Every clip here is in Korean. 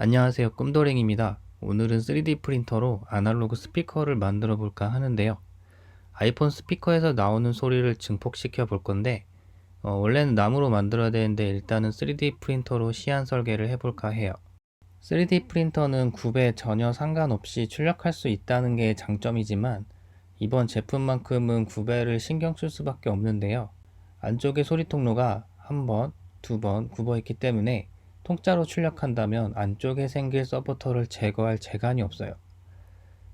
안녕하세요. 꿈도랭입니다. 오늘은 3D 프린터로 아날로그 스피커를 만들어 볼까 하는데요. 아이폰 스피커에서 나오는 소리를 증폭시켜 볼 건데, 어, 원래는 나무로 만들어야 되는데 일단은 3D 프린터로 시안 설계를 해볼까 해요. 3D 프린터는 굽에 전혀 상관없이 출력할 수 있다는 게 장점이지만, 이번 제품만큼은 구배를 신경 쓸 수밖에 없는데요. 안쪽에 소리 통로가 한 번, 두 번 굽어 있기 때문에 통짜로 출력한다면 안쪽에 생길 서포터를 제거할 재간이 없어요.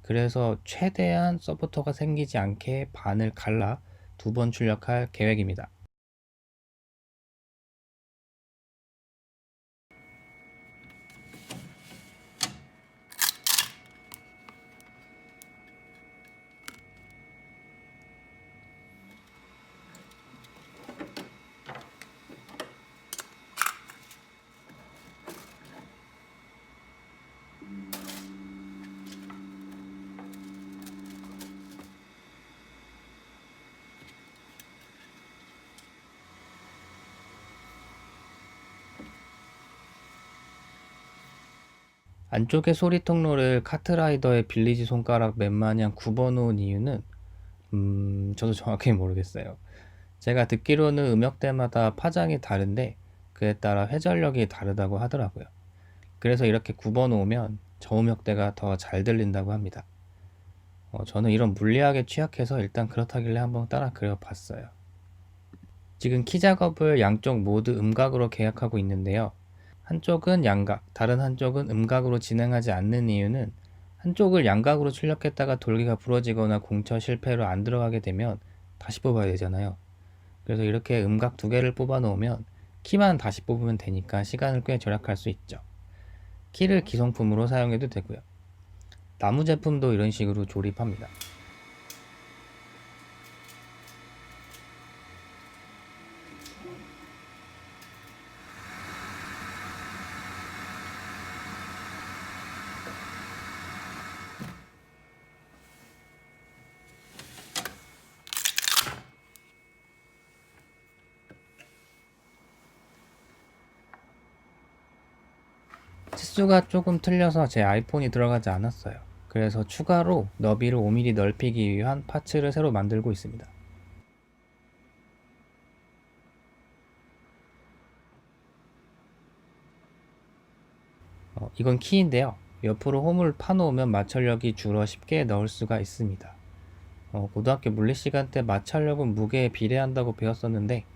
그래서 최대한 서포터가 생기지 않게 반을 갈라 두 번 출력할 계획입니다. 안쪽에 소리 통로를 카트라이더의 빌리지 손가락 맨 마냥 굽어 놓은 이유는 음, 저도 정확히 모르겠어요. 제가 듣기로는 음역대마다 파장이 다른데 그에 따라 회전력이 다르다고 하더라고요. 그래서 이렇게 굽어 놓으면 저음역대가 더 잘 들린다고 합니다. 어, 저는 이런 물리학에 취약해서 일단 그렇다길래 한번 따라 그려봤어요. 지금 키 작업을 양쪽 모두 음각으로 계약하고 있는데요. 한쪽은 양각, 다른 한쪽은 음각으로 진행하지 않는 이유는 한쪽을 양각으로 출력했다가 돌기가 부러지거나 공처 실패로 안 들어가게 되면 다시 뽑아야 되잖아요. 그래서 이렇게 음각 두 개를 뽑아 놓으면 키만 다시 뽑으면 되니까 시간을 꽤 절약할 수 있죠. 키를 기성품으로 사용해도 되고요. 나무 제품도 이런 식으로 조립합니다. 치수가 조금 틀려서 제 아이폰이 들어가지 않았어요. 그래서 추가로 너비를 5mm 넓히기 위한 파츠를 새로 만들고 있습니다. 어, 이건 키인데요. 옆으로 홈을 파놓으면 마찰력이 줄어 쉽게 넣을 수가 있습니다. 어, 고등학교 물리 시간 때 마찰력은 무게에 비례한다고 배웠었는데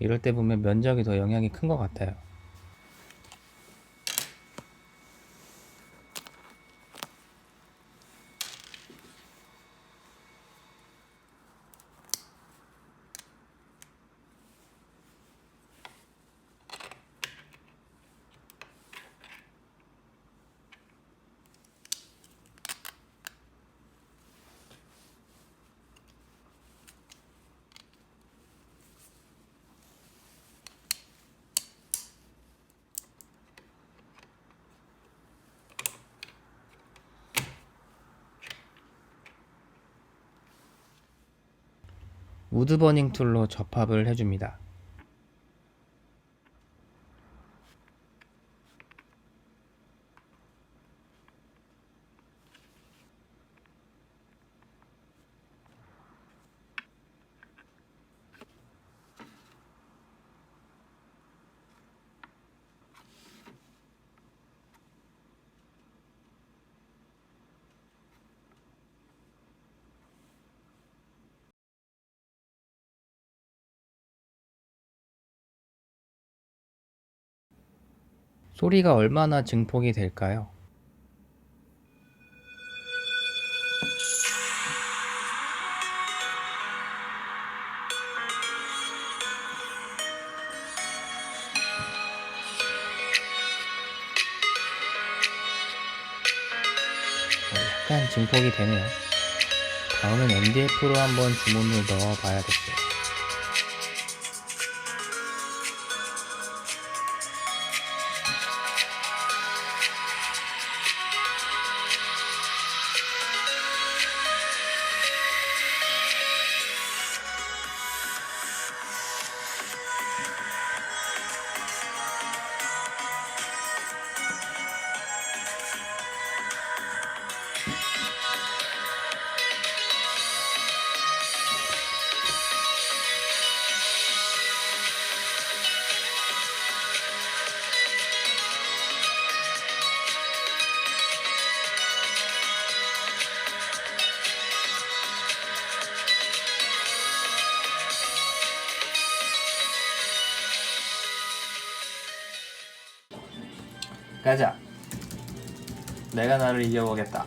이럴 때 보면 면적이 더 영향이 큰 것 같아요. 우드버닝 툴로 접합을 해줍니다. 소리가 얼마나 증폭이 될까요? 어, 약간 증폭이 되네요. 다음은 MDF로 한번 주문을 넣어 봐야겠어요. 가자. 내가 나를 이겨보겠다.